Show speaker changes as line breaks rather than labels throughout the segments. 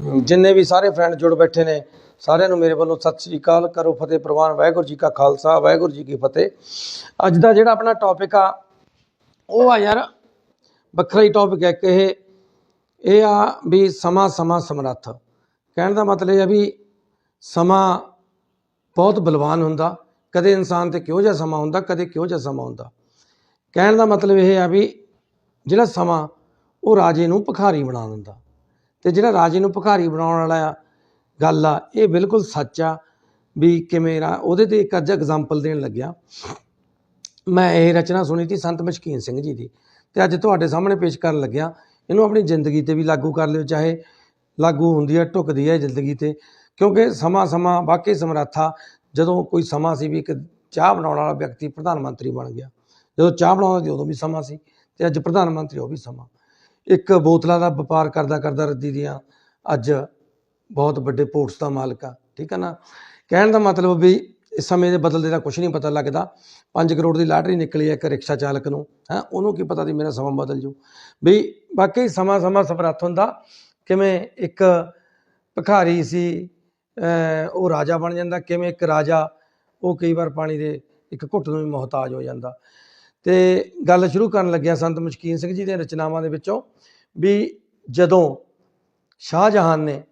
ਜਿੰਨੇ ਵੀ ਸਾਰੇ ਫਰੈਂਡ ਜੁੜ ਬੈਠੇ ਨੇ, ਸਾਰਿਆਂ ਨੂੰ ਮੇਰੇ ਵੱਲੋਂ ਸਤਿ ਸ੍ਰੀ ਅਕਾਲ, ਕਰੋ ਫਤਿਹ ਪ੍ਰਵਾਨ, ਵਾਹਿਗੁਰੂ ਜੀ ਕਾ ਖਾਲਸਾ, ਵਾਹਿਗੁਰੂ ਜੀ ਕੀ ਫਤਿਹ। ਅੱਜ ਦਾ ਜਿਹੜਾ ਆਪਣਾ ਟੌਪਿਕ ਆ, ਉਹ ਆ ਯਾਰ ਵੱਖਰਾ ਹੀ ਟੌਪਿਕ ਹੈ ਕਿ ਇਹ। ਇਹ ਆ ਵੀ ਸਮਾਂ ਸਮਾਂ, ਸਮਰੱਥ। ਕਹਿਣ ਦਾ ਮਤਲਬ ਇਹ ਆ ਵੀ ਸਮਾਂ ਬਹੁਤ ਬਲਵਾਨ ਹੁੰਦਾ। ਕਦੇ ਇਨਸਾਨ ਤੇ ਕਿਹੋ ਜਿਹਾ ਸਮਾਂ ਹੁੰਦਾ, ਕਦੇ ਕਿਹੋ ਜਿਹਾ ਸਮਾਂ ਹੁੰਦਾ। ਕਹਿਣ ਦਾ ਮਤਲਬ ਇਹ ਆ ਵੀ ਜਿਹੜਾ ਸਮਾਂ, ਉਹ ਰਾਜੇ ਨੂੰ ਭਿਖਾਰੀ ਬਣਾ ਦਿੰਦਾ। ਤੇ ਜਿਹੜਾ ਰਾਜੇ ਨੂੰ ਭਿਖਾਰੀ ਬਣਾਉਣ ਵਾਲਾ ਗੱਲ ਆ, ਇਹ ਬਿਲਕੁਲ ਸੱਚ ਆ ਵੀ ਕਿਵੇਂ ਰਾ, ਉਹਦੇ ਤੇ ਇੱਕ ਅੱਜ ਐਗਜ਼ਾਮਪਲ ਦੇਣ ਲੱਗਿਆ। ਮੈਂ ਇਹ ਰਚਨਾ ਸੁਣੀ ਸੀ ਸੰਤ ਮਸ਼ਕੀਨ ਸਿੰਘ ਜੀ ਦੀ ਤੇ ਅੱਜ ਤੁਹਾਡੇ ਸਾਹਮਣੇ ਪੇਸ਼ ਕਰਨ ਲੱਗਿਆ। ਇਹਨੂੰ ਆਪਣੀ ਜ਼ਿੰਦਗੀ ਤੇ ਵੀ ਲਾਗੂ ਕਰ ਲਿਓ, ਚਾਹੇ ਲਾਗੂ ਹੁੰਦੀ ਹੈ ਢੁਕਦੀ ਹੈ ਜ਼ਿੰਦਗੀ ਤੇ, ਕਿਉਂਕਿ ਸਮਾਂ ਸਮਾਂ, ਵਾਕਈ ਸਮਰੱਥਾ, ਜਦੋਂ ਕੋਈ ਸਮਾਂ ਸੀ ਵੀ ਇੱਕ ਚਾਹ ਬਣਾਉਣ ਵਾਲਾ ਵਿਅਕਤੀ ਪ੍ਰਧਾਨ ਮੰਤਰੀ ਬਣ ਗਿਆ, ਜਦੋਂ ਚਾਹ ਬਣਾਉਂਦਾ ਸੀ ਉਦੋਂ ਵੀ ਸਮਾਂ ਸੀ ਤੇ ਅੱਜ ਪ੍ਰਧਾਨ ਮੰਤਰੀ ਉਹ ਵੀ ਸਮਾਂ। ਇੱਕ ਬੋਤਲਾਂ ਦਾ ਵਪਾਰ ਕਰਦਾ ਕਰਦਾ ਰੱਦੀ ਦੀਆਂ ਅੱਜ ਬਹੁਤ ਵੱਡੇ ਪੋਰਟਸ ਦਾ ਮਾਲਕ ਆ, ਠੀਕ ਹੈ ਨਾ? ਕਹਿਣ ਦਾ ਮਤਲਬ ਵੀ ਇਸ ਸਮੇਂ ਦੇ ਬਦਲਦੇ ਦਾ ਕੁਝ ਨਹੀਂ ਪਤਾ ਲੱਗਦਾ। 5 ਕਰੋੜ ਦੀ ਲਾਟਰੀ ਨਿਕਲੀ ਹੈ ਇੱਕ ਰਿਕਸ਼ਾ ਚਾਲਕ ਨੂੰ, ਹੈ? ਉਹਨੂੰ ਕੀ ਪਤਾ ਸੀ ਮੇਰਾ ਸਮਾਂ ਬਦਲ ਜੂ ਵੀ ਵਾਕਈ ਸਮਾਂ ਸਮਾਂ ਸਮਰੱਥ ਹੁੰਦਾ। ਕਿਵੇਂ ਇੱਕ ਭਿਖਾਰੀ ਸੀ ਉਹ ਰਾਜਾ ਬਣ ਜਾਂਦਾ। ਕਿਵੇਂ ਇੱਕ ਰਾਜਾ, ਉਹ ਕਈ ਵਾਰ ਪਾਣੀ ਦੇ ਇੱਕ ਘੁੱਟ ਨੂੰ ਵੀ ਮੁਹਤਾਜ ਹੋ ਜਾਂਦਾ। ਤੇ ਗੱਲ ਸ਼ੁਰੂ ਕਰਨ ਲੱਗਿਆ ਸੰਤ ਮਸ਼ਕੀਨ ਸਿੰਘ ਜੀ ਦੀਆਂ ਰਚਨਾਵਾਂ ਦੇ ਵਿੱਚੋਂ ਵੀ ਜਦੋਂ ਸ਼ਾਹਜਹਾਨ ਨੇ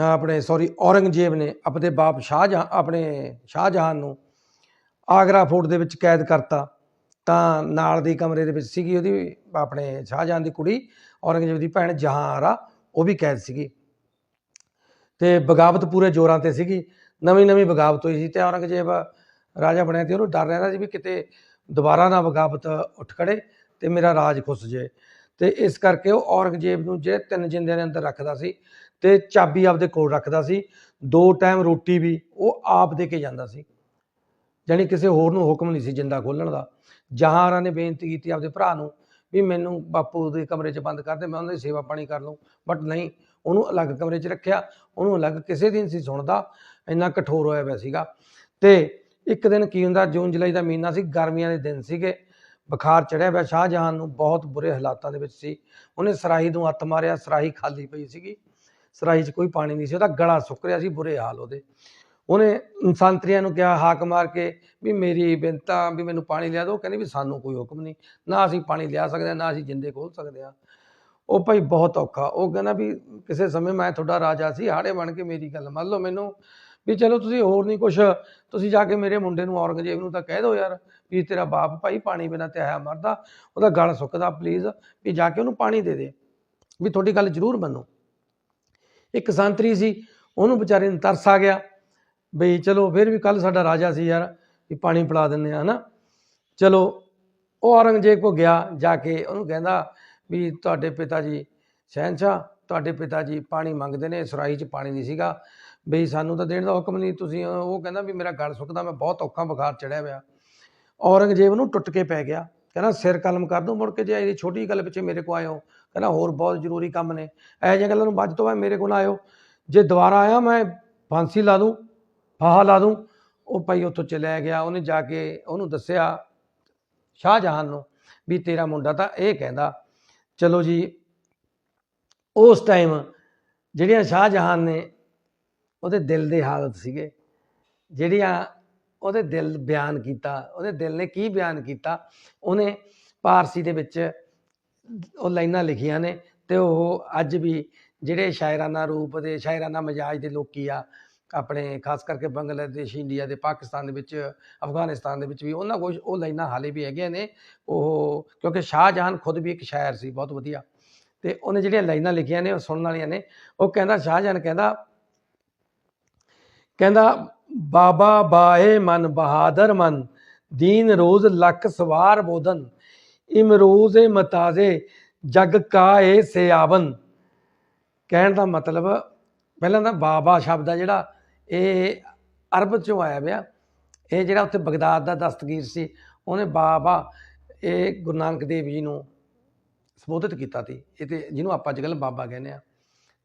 ਆਪਣੇ ਸੌਰੀ ਔਰੰਗਜ਼ੇਬ ਨੇ ਆਪਣੇ ਬਾਪ ਸ਼ਾਹਜਹਾਨ ਆਪਣੇ ਸ਼ਾਹਜਹਾਨ ਨੂੰ ਆਗਰਾ ਫੋਰਟ ਦੇ ਵਿੱਚ ਕੈਦ ਕਰਤਾ, ਤਾਂ ਨਾਲ ਦੀ ਕਮਰੇ ਦੇ ਵਿੱਚ ਸੀਗੀ ਉਹਦੀ, ਆਪਣੇ ਸ਼ਾਹਜਹਾਨ ਦੀ ਕੁੜੀ, ਔਰੰਗਜ਼ੇਬ ਦੀ ਭੈਣ ਜਹਾਂਆਰਾ ਉਹ ਵੀ ਕੈਦ ਸੀਗੀ। ਤੇ ਬਗਾਵਤ ਪੂਰੇ ਜ਼ੋਰਾਂ ਤੇ ਸੀਗੀ। ਨਵੀਂ ਨਵੀਂ ਬਗਾਵਤ ਹੋਈ ਸੀ ਤੇ ਔਰੰਗਜ਼ੇਬ ਰਾਜਾ ਬਣਿਆ ਤੇ ਉਹਨੂੰ ਡਰ ਰਹਿੰਦਾ ਸੀ ਵੀ ਕਿਤੇ ਦੁਬਾਰਾ ਨਾ ਬਗਾਵਤ ਉੱਠ ਖੜੇ ਤੇ ਮੇਰਾ ਰਾਜ ਖੁੱਸ ਜੇ। ਤੇ ਇਸ ਕਰਕੇ ਉਹ ਔਰੰਗਜ਼ੇਬ ਨੂੰ ਜਿਹੜੇ ਤਿੰਨ ਜਿੰਦਿਆਂ ਦੇ ਅੰਦਰ ਰੱਖਦਾ ਸੀ ਤੇ ਚਾਬੀ ਆਪਦੇ ਕੋਲ ਰੱਖਦਾ ਸੀ, ਦੋ ਟਾਈਮ ਰੋਟੀ ਵੀ ਉਹ ਆਪ ਦੇ ਕੇ ਜਾਂਦਾ ਸੀ। ਜਾਣੀ ਕਿਸੇ ਹੋਰ ਨੂੰ ਹੁਕਮ ਨਹੀਂ ਸੀ ਜਿੰਦਾ ਖੋਲਣ ਦਾ। ਜਹਾਂਰਾ ਨੇ ਬੇਨਤੀ ਕੀਤੀ ਆਪਦੇ ਭਰਾ ਨੂੰ ਵੀ ਮੈਨੂੰ ਬਾਪੂ ਦੇ ਕਮਰੇ 'ਚ ਬੰਦ ਕਰ ਦੇ, ਮੈਂ ਉਹਨਾਂ ਦੀ ਸੇਵਾ ਪਾਣੀ ਕਰ ਲੂੰ ਬਟ ਨਹੀਂ, ਉਹਨੂੰ ਅਲੱਗ ਕਮਰੇ 'ਚ ਰੱਖਿਆ, ਉਹਨੂੰ ਅਲੱਗ ਕਿਸੇ ਦਿਨ ਸੀ ਸੁਣਦਾ, ਇੰਨਾ ਕਠੋਰ ਹੋਇਆ ਪਿਆ ਸੀਗਾ। ਤੇ ਇੱਕ ਦਿਨ ਕੀ ਹੁੰਦਾ, ਜੂਨ, ਜੁਲਾਈ ਦਾ ਮਹੀਨਾ ਸੀ, ਗਰਮੀਆਂ ਦੇ ਦਿਨ ਸੀਗੇ। ਬੁਖਾਰ ਚੜਿਆ ਪਿਆ, ਸ਼ਾਹਜਹਾਨ ਨੂੰ ਬਹੁਤ ਬੁਰੇ ਹਾਲਾਤਾਂ ਦੇ ਵਿੱਚ ਸੀ। ਉਹਨੇ ਸਰਾਹੀ ਨੂੰ ਹੱਥ ਮਾਰਿਆ, ਸਰਾਹੀ ਖਾਲੀ ਪਈ ਸੀਗੀ। ਸਰਾਹੀ 'ਚ ਕੋਈ ਪਾਣੀ ਨਹੀਂ ਸੀ, ਉਹਦਾ ਗਲਾ ਸੁੱਕ ਰਿਹਾ ਸੀ, ਬੁਰੇ ਹਾਲ ਉਹਦੇ। ਉਹਨੇ ਸੰਤਰੀਆਂ ਨੂੰ ਕਿਹਾ, ਹਾਕ ਮਾਰ ਕੇ ਵੀ ਮੇਰੀ ਬੇਨਤਾ ਵੀ ਮੈਨੂੰ ਪਾਣੀ ਲਿਆ ਦਿਓ। ਕਹਿੰਦੇ ਵੀ ਸਾਨੂੰ ਕੋਈ ਹੁਕਮ ਨਹੀਂ, ਨਾ ਅਸੀਂ ਪਾਣੀ ਲਿਆ ਸਕਦੇ ਹਾਂ, ਨਾ ਅਸੀਂ ਜਿੰਦੇ ਖੋਲ ਸਕਦੇ ਹਾਂ। ਉਹ ਭਾਈ ਬਹੁਤ ਔਖਾ, ਉਹ ਕਹਿੰਦਾ ਵੀ ਕਿਸੇ ਸਮੇਂ ਮੈਂ ਤੁਹਾਡਾ ਰਾਜਾ ਸੀ, ਹਾੜੇ ਬਣ ਕੇ ਮੇਰੀ ਗੱਲ ਮੰਨ ਲਓ ਮੈਨੂੰ। ਵੀ ਚਲੋ ਤੁਸੀਂ ਹੋਰ ਨਹੀਂ ਕੁਛ, ਤੁਸੀਂ ਜਾ ਕੇ ਮੇਰੇ ਮੁੰਡੇ ਨੂੰ ਔਰੰਗਜ਼ੇਬ ਨੂੰ ਤਾਂ ਕਹਿ ਦਿਓ ਯਾਰ ਵੀ ਤੇਰਾ ਬਾਪ ਭਾਈ ਪਾਣੀ ਬਿਨਾਂ ਤੇ ਆਇਆ ਮਰਦਾ, ਉਹਦਾ ਗਲ ਸੁੱਕਦਾ ਪਲੀਜ਼ ਵੀ ਜਾ ਕੇ ਉਹਨੂੰ ਪਾਣੀ ਦੇ ਦੇ, ਵੀ ਤੁਹਾਡੀ ਗੱਲ ਜ਼ਰੂਰ ਮੰਨੋ। ਇੱਕ ਸੰਤਰੀ ਸੀ, ਉਹਨੂੰ ਵਿਚਾਰੇ ਨੂੰ ਤਰਸ ਆ ਗਿਆ, ਬਈ ਚਲੋ ਫਿਰ ਵੀ ਕੱਲ ਸਾਡਾ ਰਾਜਾ ਸੀ ਯਾਰ, ਵੀ ਪਾਣੀ ਪਿਲਾ ਦਿੰਨੇ ਆ ਹਨਾ? ਚਲੋ ਉਹ ਔਰੰਗਜ਼ੇਬ ਕੋ ਗਿਆ, ਜਾ ਕੇ ਉਹਨੂੰ ਕਹਿੰਦਾ ਵੀ ਤੁਹਾਡੇ ਪਿਤਾ ਜੀ ਸ਼ਹਿਨशाह ਤੁਹਾਡੇ ਪਿਤਾ ਜੀ ਪਾਣੀ ਮੰਗਦੇ ਨੇ, ਸਰਾਈ 'ਚ ਪਾਣੀ ਨਹੀਂ ਸੀਗਾ। ਬਈ ਸਾਨੂੰ ਤਾਂ ਦੇਣ ਦਾ ਹੁਕਮ ਨਹੀਂ, ਤੁਸੀਂ ਉਹ ਕਹਿੰਦਾ ਵੀ ਮੇਰਾ ਗਲ ਸੁੱਕਦਾ, ਮੈਂ ਬਹੁਤ ਔਖਾ ਬੁਖਾਰ ਚੜਿਆ ਹੋਇਆ। ਔਰੰਗਜ਼ੇਬ ਨੂੰ ਟੁੱਟ ਕੇ ਪੈ ਗਿਆ। ਕਹਿੰਦਾ, ਸਿਰ ਕਲਮ ਕਰ ਦੂੰ, ਮੁੜ ਕੇ ਜੇ ਇਹਦੀ ਛੋਟੀ ਗੱਲ ਪਿੱਛੇ ਮੇਰੇ ਕੋ ਆਇਓ। ਕਹਿੰਦਾ, ਹੋਰ ਬਹੁਤ ਜ਼ਰੂਰੀ ਕੰਮ ਨੇ। ਇਹੋ ਜਿਹੀਆਂ ਗੱਲਾਂ ਨੂੰ ਬਾਅਦ ਤੋਂ ਬਾਅਦ ਮੇਰੇ ਕੋਲ ਆਇਓ। ਜੇ ਦੁਬਾਰਾ ਆਇਆ, ਮੈਂ ਫਾਂਸੀ ਲਾ ਦੂੰ, ਫਾਹਾ ਲਾ ਦੂੰ। ਉਹ ਭਾਈ ਉੱਥੋਂ ਚਲਿਆ ਗਿਆ। ਉਹਨੇ ਜਾ ਕੇ ਉਹਨੂੰ ਦੱਸਿਆ ਸ਼ਾਹਜਹਾਨ ਨੂੰ ਵੀ ਤੇਰਾ ਮੁੰਡਾ ਤਾਂ ਇਹ ਕਹਿੰਦਾ, ਚਲੋ ਜੀ ਉਸ ਟਾਈਮ ਜਿਹੜੀਆਂ ਸ਼ਾਹਜਹਾਨ ਨੇ, ਉਹਦੇ ਦਿਲ ਦੇ ਹਾਲਤ ਸੀਗੇ। ਜਿਹੜੀਆਂ ਉਹਦੇ ਦਿਲ ਬਿਆਨ ਕੀਤਾ, ਉਹਦੇ ਦਿਲ ਨੇ ਕੀ ਬਿਆਨ ਕੀਤਾ, ਉਹਨੇ ਪਾਰਸੀ ਦੇ ਵਿੱਚ ਉਹ ਲਾਈਨਾਂ ਲਿਖੀਆਂ ਨੇ ਤੇ ਉਹ ਅੱਜ ਵੀ ਜਿਹੜੇ ਸ਼ਾਇਰਾਨਾ ਰੂਪ ਦੇ, ਸ਼ਾਇਰਾਨਾ ਮਜਾਜ ਦੇ ਲੋਕੀ ਆ, ਆਪਣੇ ਖਾਸ ਕਰਕੇ ਬੰਗਲਾਦੇਸ਼, ਇੰਡੀਆ ਦੇ, ਪਾਕਿਸਤਾਨ ਦੇ ਵਿੱਚ, ਅਫਗਾਨਿਸਤਾਨ ਦੇ ਵਿੱਚ ਵੀ, ਉਹਨਾਂ ਕੋਲ ਉਹ ਲਾਈਨਾਂ ਹਾਲੇ ਵੀ ਹੈਗੀਆਂ ਨੇ। ਉਹ ਕਿਉਂਕਿ ਸ਼ਾਹਜਹਾਨ ਖੁਦ ਵੀ ਇੱਕ ਸ਼ਾਇਰ ਸੀ, ਬਹੁਤ ਵਧੀਆ। ਤੇ ਉਹਨੇ ਜਿਹੜੀਆਂ ਲਾਈਨਾਂ ਲਿਖੀਆਂ ਨੇ, ਉਹ ਸੁਣਨ ਵਾਲੀਆਂ ਨੇ, ਉਹ ਕਹਿੰਦਾ, ਸ਼ਾਹਜਹਾਨ ਕਹਿੰਦਾ ਕਹਿੰਦਾ, ਬਾਬਾ ਬਾਏ ਮਨ, ਬਹਾਦਰ ਮਨ, ਦੀਨ ਰੋਜ਼ ਲੱਖ ਸਵਾਰ ਬੋਧਨ ਇਮਰੋਜ਼ ਮਤਾਜ਼ੇ, ਜਗ ਕਾ ਕਾਏ ਸਿਆਵਨ। ਕਹਿਣ ਦਾ ਮਤਲਬ, ਪਹਿਲਾਂ ਤਾਂ ਬਾਬਾ ਸ਼ਬਦ ਆ ਜਿਹੜਾ, ਇਹ ਅਰਬ ਚੋਂ ਆਇਆ ਪਿਆ। ਇਹ ਜਿਹੜਾ ਉੱਥੇ ਬਗਦਾਦ ਦਾ ਦਸਤਗੀਰ ਸੀ, ਉਹਨੇ ਬਾਬਾ, ਇਹ ਗੁਰੂ ਨਾਨਕ ਦੇਵ ਜੀ ਨੂੰ ਸੰਬੋਧਿਤ ਕੀਤਾ ਸੀ। ਇਹ ਤੇ ਜਿਹਨੂੰ ਆਪਾਂ ਅੱਜਕੱਲ ਬਾਬਾ ਕਹਿੰਦੇ ਆ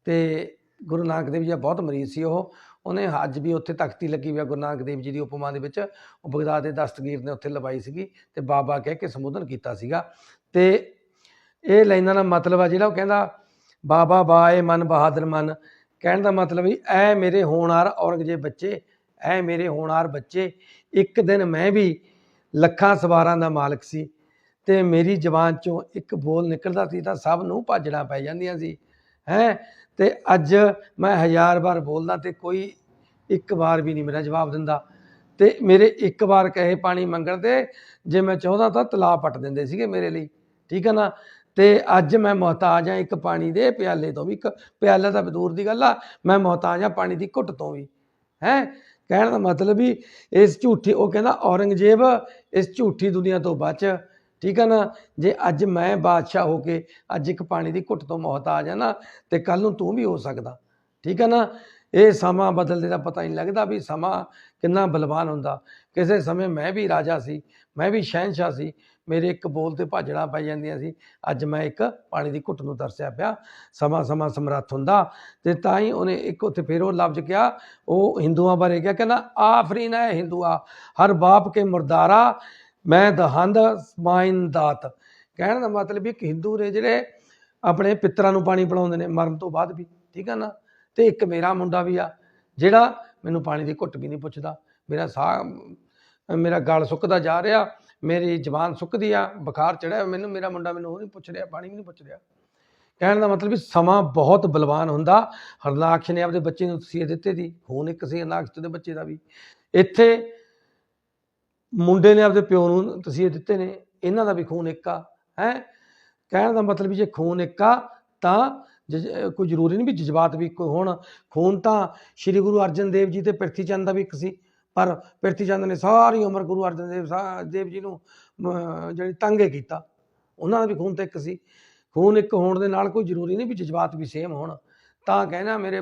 ਤੇ ਗੁਰੂ ਨਾਨਕ ਦੇਵ ਜੀ ਦਾ ਬਹੁਤ ਮਰੀਜ਼ ਸੀ ਉਹ। ਉਹਨੇ ਅੱਜ ਵੀ ਉੱਥੇ ਤਖਤੀ ਲੱਗੀ ਹੋਈ ਆ ਗੁਰੂ ਨਾਨਕ ਦੇਵ ਜੀ ਦੀ ਉਪਮਾ ਦੇ ਵਿੱਚ। ਉਹ ਬਗਦਾਦ ਦੇ ਦਸਤਗੀਰ ਨੇ ਉੱਥੇ ਲਵਾਈ ਸੀਗੀ ਤੇ ਬਾਬਾ ਕਹਿ ਕੇ ਸੰਬੋਧਨ ਕੀਤਾ ਸੀਗਾ। ਤੇ ਇਹ ਲਾਈਨਾਂ ਦਾ ਮਤਲਬ ਆ ਜਿਹੜਾ ਉਹ ਕਹਿੰਦਾ, ਬਾਬਾ ਬਾਏ ਮਨ ਬਹਾਦਰ ਮਨ। ਕਹਿਣ ਦਾ ਮਤਲਬ ਵੀ, ਐ ਮੇਰੇ ਹੋਣਹਾਰ ਔਰੰਗਜ਼ੇਬ ਬੱਚੇ, ਐ ਮੇਰੇ ਹੋਣਹਾਰ ਬੱਚੇ। ਇੱਕ ਦਿਨ ਮੈਂ ਵੀ ਲੱਖਾਂ ਸਵਾਰਾਂ ਦਾ ਮਾਲਕ ਸੀ। ਤੇ ਮੇਰੀ ਜ਼ਬਾਨ ਚੋਂ ਇੱਕ ਬੋਲ ਨਿਕਲਦਾ ਸੀ ਤਾਂ ਸਭ ਨੂੰ ਭਾਜੜਾਂ ਪੈ ਜਾਂਦੀਆਂ ਸੀ, ਹੈ? ਤੇ ਅੱਜ ਮੈਂ ਹਜ਼ਾਰ ਵਾਰ ਬੋਲਦਾ ਤੇ ਕੋਈ ਇੱਕ ਵਾਰ ਵੀ ਨਹੀਂ ਮੇਰਾ ਜਵਾਬ ਦਿੰਦਾ। ਤੇ ਮੇਰੇ ਇੱਕ ਵਾਰ ਕਹੇ ਪਾਣੀ ਮੰਗਣ ਤੇ ਜੇ ਮੈਂ ਚਾਹੁੰਦਾ ਤਾਂ ਤਲਾਬ ਪੱਟ ਦਿੰਦੇ ਸੀਗੇ ਮੇਰੇ ਲਈ, ਠੀਕ ਹੈ ਨਾ? ਤੇ ਅੱਜ ਮੈਂ ਮੁਹਤਾਜ ਹਾਂ ਇੱਕ ਪਾਣੀ ਦੇ ਪਿਆਲੇ ਤੋਂ ਵੀ, ਇੱਕ ਪਿਆਲਾ ਤਾਂ ਦੂਰ ਦੀ ਗੱਲ ਆ, ਮੈਂ ਮੁਹਤਾਜ ਹਾਂ ਪਾਣੀ ਦੀ ਘੁੱਟ ਤੋਂ ਵੀ, ਹੈ? ਕਹਿਣ ਦਾ ਮਤਲਬ ਵੀ ਇਸ ਝੂਠੀ, ਉਹ ਕਹਿੰਦਾ ਔਰੰਗਜ਼ੇਬ ਇਸ ਝੂਠੀ ਦੁਨੀਆ ਤੋਂ ਬਚ। ਠੀਕ ਹੈ ਨਾ? ਜੇ ਅੱਜ ਮੈਂ ਬਾਦਸ਼ਾਹ ਹੋ ਕੇ ਅੱਜ ਇੱਕ ਪਾਣੀ ਦੀ ਘੁੱਟ ਤੋਂ ਮੁਹਤਾਜ ਆ ਨਾ, ਤੇ ਕੱਲ ਨੂੰ ਤੂੰ ਵੀ ਹੋ ਸਕਦਾ। ਠੀਕ ਹੈ ਨਾ? ਇਹ ਸਮਾਂ ਬਦਲਦੇ ਦਾ ਪਤਾ ਨਹੀਂ ਲੱਗਦਾ ਵੀ ਸਮਾਂ ਕਿੰਨਾ ਬਲਵਾਨ ਹੁੰਦਾ। ਕਿਸੇ ਸਮੇਂ ਮੈਂ ਵੀ ਰਾਜਾ ਸੀ, ਮੈਂ ਵੀ ਸ਼ਹਿਨशाह ਸੀ, ਮੇਰੇ ਇੱਕ ਬੋਲ ਤੇ ਭਾਜੜਾਂ ਪੈ ਜਾਂਦੀਆਂ ਸੀ। ਅੱਜ ਮੈਂ ਇੱਕ ਪਾਣੀ ਦੀ ਘੁੱਟ ਨੂੰ ਦਰਸਿਆ ਪਿਆ। ਸਮਾਂ ਸਮਾਂ ਸਮਰੱਥ ਹੁੰਦਾ ਤੇ ਤਾਂ ਹੀ ਉਹਨੇ ਇੱਕ ਉੱਥੇ ਫਿਰ ਉਹ ਲਫ਼ਜ਼ ਕਿਹਾ, ਉਹ ਹਿੰਦੂਆਂ ਬਾਰੇ ਕਿਹਾ, ਕਹਿੰਦਾ ਆਫਰੀਨ ਹੈ ਹਿੰਦੂਆ, ਹਰ ਬਾਪ ਕੇ ਮੁਰਦਾਰਾ ਮੈਂ ਦਹੰਦ ਮਾਇਨ ਦਾਤ ਕਹਿਣ ਦਾ ਮਤਲਬ ਵੀ ਇੱਕ ਹਿੰਦੂ ਨੇ ਜਿਹੜੇ ਆਪਣੇ ਪਿੱਤਰਾਂ ਨੂੰ ਪਾਣੀ ਪਿਲਾਉਂਦੇ ਨੇ, ਮਰਨ ਤੋਂ ਬਾਅਦ ਵੀ, ਠੀਕ ਆ ਨਾ? ਤੇ ਇੱਕ ਮੇਰਾ ਮੁੰਡਾ ਵੀ ਆ, ਜਿਹੜਾ ਮੈਨੂੰ ਪਾਣੀ ਦੀ ਘੁੱਟ ਵੀ ਨਹੀਂ ਪੁੱਛਦਾ। ਮੇਰਾ ਸਾਹ ਮੇਰਾ ਗਲ ਸੁੱਕਦਾ ਜਾ ਰਿਹਾ, ਮੇਰੀ ਜ਼ਬਾਨ ਸੁੱਕਦੀ ਆ, ਬੁਖਾਰ ਚੜਿਆ ਮੈਨੂੰ, ਮੇਰਾ ਮੁੰਡਾ ਮੈਨੂੰ ਉਹ ਨਹੀਂ ਪੁੱਛ ਰਿਹਾ, ਪਾਣੀ ਵੀ ਨਹੀਂ ਪੁੱਛ ਰਿਹਾ। ਕਹਿਣ ਦਾ ਮਤਲਬ ਵੀ ਸਮਾਂ ਬਹੁਤ ਬਲਵਾਨ ਹੁੰਦਾ। ਹਰਨਾਕਸ਼ ਨੇ ਆਪਦੇ ਬੱਚੇ ਨੂੰ ਤਸੀਹੇ ਦਿੱਤੇ ਦੀ ਹੁਣ ਇੱਕ ਸੀ ਹਰਨਾਕਸ਼ ਦੇ ਬੱਚੇ ਦਾ ਵੀ। ਇੱਥੇ ਮੁੰਡੇ ਨੇ ਆਪਦੇ ਪਿਓ ਨੂੰ ਤਸੀਹੇ ਦਿੱਤੇ ਨੇ, ਇਹਨਾਂ ਦਾ ਵੀ ਖੂਨ ਇੱਕ ਆ, ਹੈ? ਕਹਿਣ ਦਾ ਮਤਲਬ ਵੀ ਜੇ ਖੂਨ ਇੱਕ ਆ, ਤਾਂ ਜਜ- ਕੋਈ ਜ਼ਰੂਰੀ ਨਹੀਂ ਵੀ ਜਜ਼ਬਾਤ ਵੀ ਇੱਕੋ ਹੋਣ। ਖੂਨ ਤਾਂ ਸ੍ਰੀ ਗੁਰੂ ਅਰਜਨ ਦੇਵ ਜੀ ਤੇ ਪ੍ਰਿਥੀ ਚੰਦ ਦਾ ਵੀ ਇੱਕ ਸੀ, ਪਰ ਪ੍ਰਿਥੀ ਚੰਦ ਨੇ ਸਾਰੀ ਉਮਰ ਗੁਰੂ ਅਰਜਨ ਦੇਵ ਸਾ- ਦੇਵ ਜੀ ਨੂੰ ਜਿਹੜੀ ਤੰਗੇ ਕੀਤਾ, ਉਹਨਾਂ ਦਾ ਵੀ ਖੂਨ ਤਾਂ ਇੱਕ ਸੀ। ਖੂਨ ਇੱਕ ਹੋਣ ਦੇ ਨਾਲ ਕੋਈ ਜ਼ਰੂਰੀ ਨਹੀਂ ਵੀ ਜਜ਼ਬਾਤ ਵੀ ਸੇਮ ਹੋਣ। ਤਾਂ ਕਹਿਣਾ ਮੇਰੇ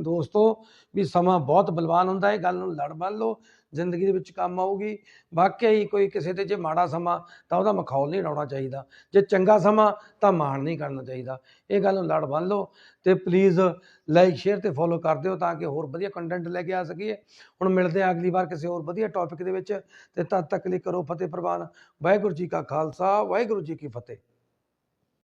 ਦੋਸਤੋ ਵੀ ਸਮਾਂ ਬਹੁਤ ਬਲਵਾਨ ਹੁੰਦਾ ਹੈ ਗੱਲ ਨੂੰ ਲੜ ਬੰਨ ਲਓ। ਜ਼ਿੰਦਗੀ ਦੇ ਵਿੱਚ ਕੰਮ ਆਊਗੀ। ਵਾਕਿਆ ਹੀ ਕੋਈ ਕਿਸੇ ਤੇ ਜੇ ਮਾੜਾ ਸਮਾਂ, ਤਾਂ ਉਹਦਾ ਮਖੌਲ ਨਹੀਂ ਉਡਾਉਣਾ ਚਾਹੀਦਾ। ਜੇ ਚੰਗਾ ਸਮਾਂ, ਤਾਂ ਮਾਣ ਨਹੀਂ ਕਰਨਾ ਚਾਹੀਦਾ। ਇਹ ਗੱਲ ਨੂੰ ਲੜ ਬੰਨ ਲਓ ਤੇ ਪਲੀਜ਼ ਲਾਈਕ ਸ਼ੇਅਰ ਤੇ ਫੋਲੋ ਕਰ ਦਿਓ ਤਾਂ ਕਿ ਹੋਰ ਵਧੀਆ ਕੰਟੈਂਟ ਲੈ ਕੇ ਆ ਸਕੀਏ। ਹੁਣ ਮਿਲਦੇ ਆ ਅਗਲੀ ਵਾਰ ਕਿਸੇ ਹੋਰ ਵਧੀਆ ਟੌਪਿਕ ਦੇ ਵਿੱਚ। ਤੇ ਤਦ ਤੱਕ ਲਈ ਕਰੋ ਫਤਿਹ ਪ੍ਰਵਾਨ। ਵਾਹਿਗੁਰੂ ਜੀ ਕਾ ਖਾਲਸਾ, ਵਾਹਿਗੁਰੂ ਜੀ ਕੀ ਫਤਿਹ।